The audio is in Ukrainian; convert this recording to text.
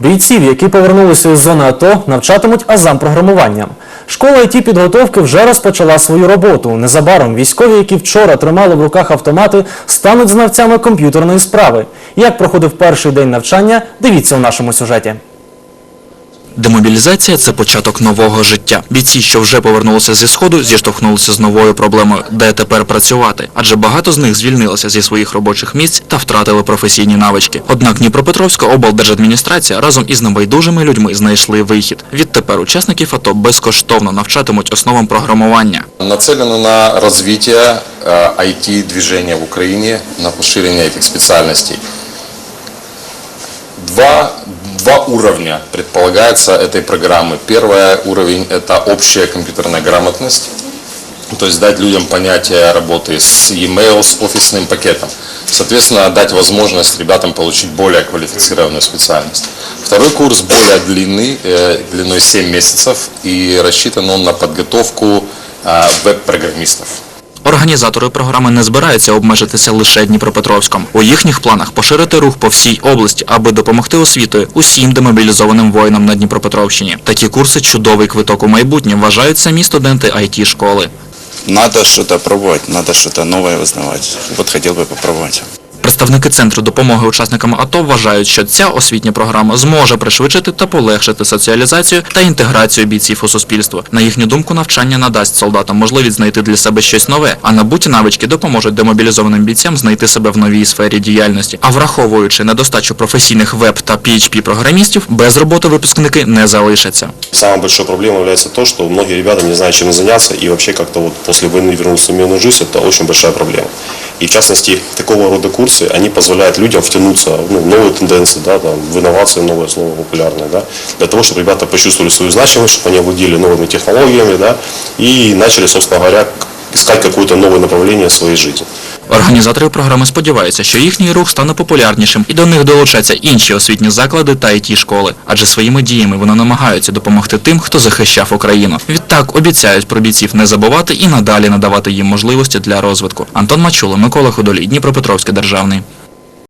Бійців, які повернулися із зони АТО, навчатимуть азам програмуванням. Школа ІТ підготовки вже розпочала свою роботу. Незабаром військові, які вчора тримали в руках автомати, стануть знавцями комп'ютерної справи. Як проходив перший день навчання, дивіться у нашому сюжеті. Демобілізація це початок нового життя. Бійці, що вже повернулися зі сходу, зіштовхнулися з новою проблемою, де тепер працювати. Адже багато з них звільнилися зі своїх робочих місць та втратили професійні навички. Однак Дніпропетровська облдержадміністрація разом із небайдужими людьми знайшли вихід. Відтепер учасників АТО безкоштовно навчатимуть основам програмування. Нацелено на развитие э, IT-движения в Украине, на расширение этих специальностей. Два, два уровня предполагается этой программы. Первый уровень – это общая компьютерная грамотность, то есть дать людям понятие работы с e-mail, с офисным пакетом. Соответственно, дать возможность ребятам получить более квалифицированную специальность. Второй курс более длинный, э, длиной 7 месяцев, и рассчитан он на подготовку э, веб-программистов. Організатори програми не збираються обмежитися лише Дніпропетровськом. У їхніх планах поширити рух по всій області, аби допомогти освітою усім демобілізованим воїнам на Дніпропетровщині. Такі курси чудовий квиток у майбутнє вважають самі студенти it школи. Надо что-то пробовать, надо что-то новое узнавать. Вот хотел. Представники центру допомоги учасникам АТО вважають, що ця освітня програма зможе пришвидшити та полегшити соціалізацію та інтеграцію бійців у суспільство. На їхню думку, навчання надасть солдатам можливість знайти для себе щось нове, а набуті навички допоможуть демобілізованим бійцям знайти себе в новій сфері діяльності. А враховуючи недостачу професійних веб та PHP програмістів, без роботи випускники не залишаться. Самой большой проблемой является то, что многие ребята не знают, чем заняться, и вообще как-то вот после войны вернуться в мирную жизнь, это очень большая проблема. И в частности, такого рода курсы, они позволяют людям втянуться ну, в новые тенденции, да, там, в инновации, новое слово популярное, да, для того, чтобы ребята почувствовали свою значимость, чтобы они овладели новыми технологиями, да, и начали, собственно говоря, искать какое-то новое направление в своей жизни. Організатори програми сподіваються, що їхній рух стане популярнішим і до них долучаться інші освітні заклади та іт школи, адже своїми діями вони намагаються допомогти тим, хто захищав Україну. Відтак обіцяють про бійців не забувати і надалі надавати їм можливості для розвитку. Антон Мачула, Микола Худолій, Дніпропетровський державний.